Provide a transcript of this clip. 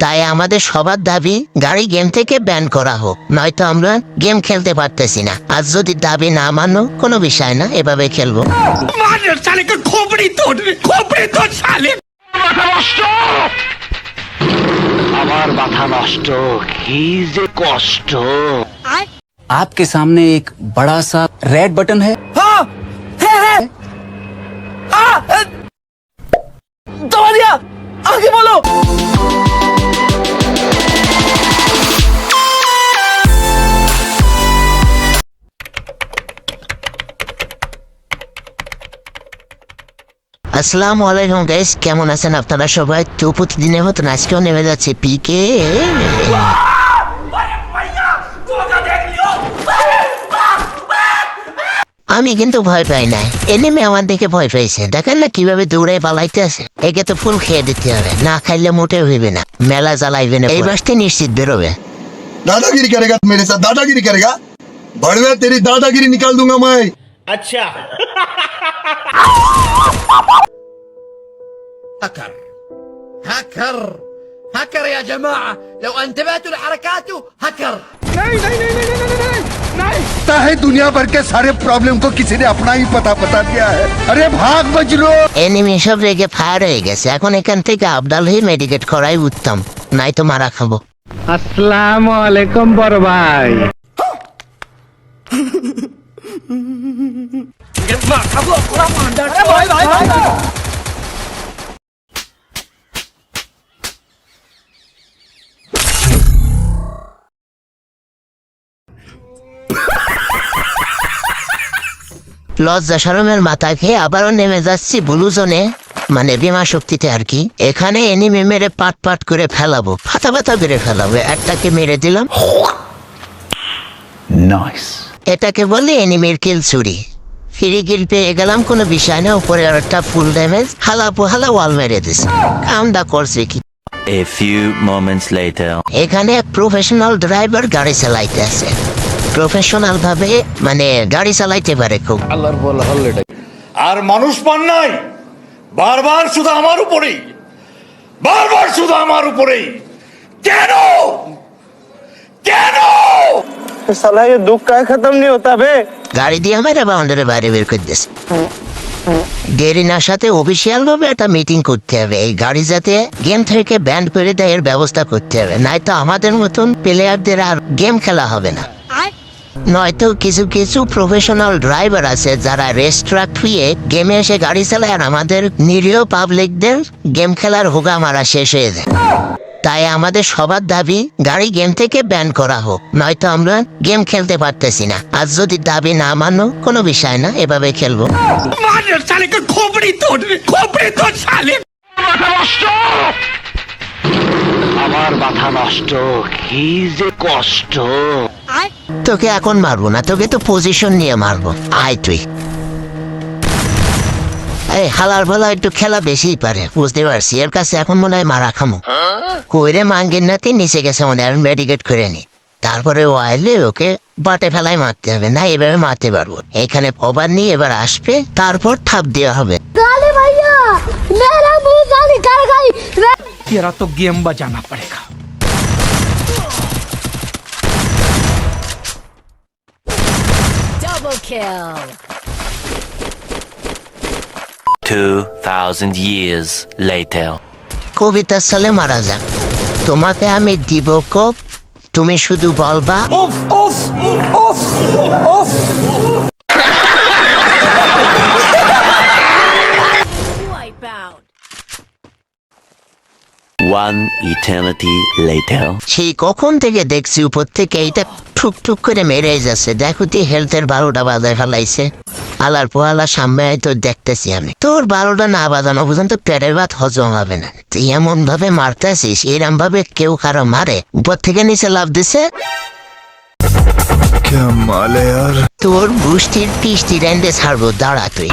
তাই আমাদের সবার দাবি গাড়ি গেম থেকে ব্যান করা হোক নয়তো আমরা গেম খেলতে পারতেছি না আর যদি দাবি না মানো কোনো বিষয় না এভাবে খেলবো मार साले का खोपड़ी तोड़ खोपड़ी तोड़ साले আমার মাথা নষ্ট কি যে কষ্ট आपके सामने एक बड़ा सा रेड बटन है दबा दिया आगे बोलो আসসালামু আলাইকুম গাইস কেমন আছেন আপনারা সবাই? তো প্রতিদিনের মতন আজকে নেমে যাচ্ছে পিকে আমি কিন্তু ভয় পাই না। এনেমে আমার দেখে ভয় পেয়েছে দেখেন না কীভাবে দৌড়ে পালাইতে আছে একে তো ফুল খেয়ে দিতে হবে। না খাইলে মোটেও হইবে না। মেলা জ্বালাইবে না। এই বাসতে নিশ্চিত বেরোবে। দাদাগিরি করেগা মেরে সাথে দাদাগিরি করেগা। বড়বে তেরি দাদাগিরি নিকাল দুঙ্গা মাই। আচ্ছা। هكر هكر يا جماعة لو انتبهتوا لحركاته هكر लगता है दुनिया भर के सारे प्रॉब्लम को किसी ने अपना ही पता बता दिया है अरे भाग बज लो এনিমি সব রেগে ফায়ার হয়ে গেছে এখন এখান থেকে আবদাল হয়ে মেডিকেট করাই উত্তম নাই তো মারা খাবো আসসালামু আলাইকুম বড় ভাই লজ্জা সরমের মাথা খেয়ে আবারও নেমে যাচ্ছি ব্লু জোনে মানে বিমা শক্তিতে আর কি। এখানে এনিমে মেরে পাট পাট করে ফেলাবো ফাতা ফাতা করে ফেলাবো। একটাকে মেরে দিলাম। এটাকে বলে এনিমের কিল চুরি। ফিরি গিল পেয়ে গেলাম কোনো বিষয় না। উপরে একটা ফুল ড্যামেজ হালা পোহালা ওয়াল মেরে দিস কামটা করছে কি? A few moments later. এখানে প্রফেশনাল ড্রাইভার গাড়ি চালাইতে আছে। প্রফেশনাল ভাবে মানে গাড়ি চালাইতে পারে খুব আর মানুষ পান নাই বারবার শুধু আমার উপরেই বারবার শুধু আমার উপরেই কেন কেন साला ये दुख का खत्म नहीं होता बे গাড়ি দিয়ে মেরে বাউন্ডারের বাইরে বের করে দিয়েছে দেরি না সাথে অফিসিয়াল ভাবে একটা মিটিং করতে হবে এই গাড়ি যাতে গেম থেকে ব্যান্ড করে দেয় এর ব্যবস্থা করতে হবে নয়তো আমাদের মতন প্লেয়ারদের আর গেম খেলা হবে না নয়তো কিছু কিছু প্রফেশনাল ড্রাইভার আছে যারা রেস্ট্রাক ফুয়ে গেমে এসে গাড়ি চালায় আর আমাদের নিরীহ পাবলিকদের গেম খেলার হুগা মারা শেষ হয়ে যায়। তাই আমাদের সবার দাবি গাড়ি গেম থেকে ব্যান করা হোক নয়তো আমরা গেম খেলতে পারতেছি না। আর যদি দাবি না মানো কোনো বিষয় না এভাবে খেলব। আমার মাথা নষ্ট কি যে কষ্ট! তোকে এখন মারবো না তোকে তো পজিশন নিয়ে মারবো আয় তুই এই হালার বেলা একটু খেলা বেশিই পারে বুঝতে পারছি এর কাছে এখন মনে হয় মারা খামো কইরে মাঙ্গের নাতে নিচে গেছে মনে হয় মেডিকেট করে নি তারপরে ও আইলে ওকে বাটে ফেলাই মারতে হবে না এভাবে মারতে পারবো এখানে পবার নিয়ে এবার আসবে তারপর থাপ দেওয়া হবে गाली भैया मेरा मुंह गाली कर गई तेरा तो गेम बजाना पड़ेगा kill 2000 years later. কবিতার সালে মারা যাক তোমাকে আমি দিব কোপ তুমি শুধু বলবা wipe out One eternity later. সেই কখন থেকে দেখছি উপর থেকে এইটা ঠুক ঠুক করে মেরে যাচ্ছে। দেখো তুই হেলথের বারোটা বাজায় ফেলাইছে। আলার পোয়ালা সামনে তো দেখতেছি আমি। তোর বারোটা না বাজানো পর্যন্ত পেটের ভাত হজম হবে না। তুই এমন ভাবে মারতেছিস এরম ভাবে কেউ কারও মারে। উপর থেকে নিচে লাভ দিছে। তোর বুষ্টির পিষ্টি রেন্ডে ছাড়বো দাঁড়া তুই।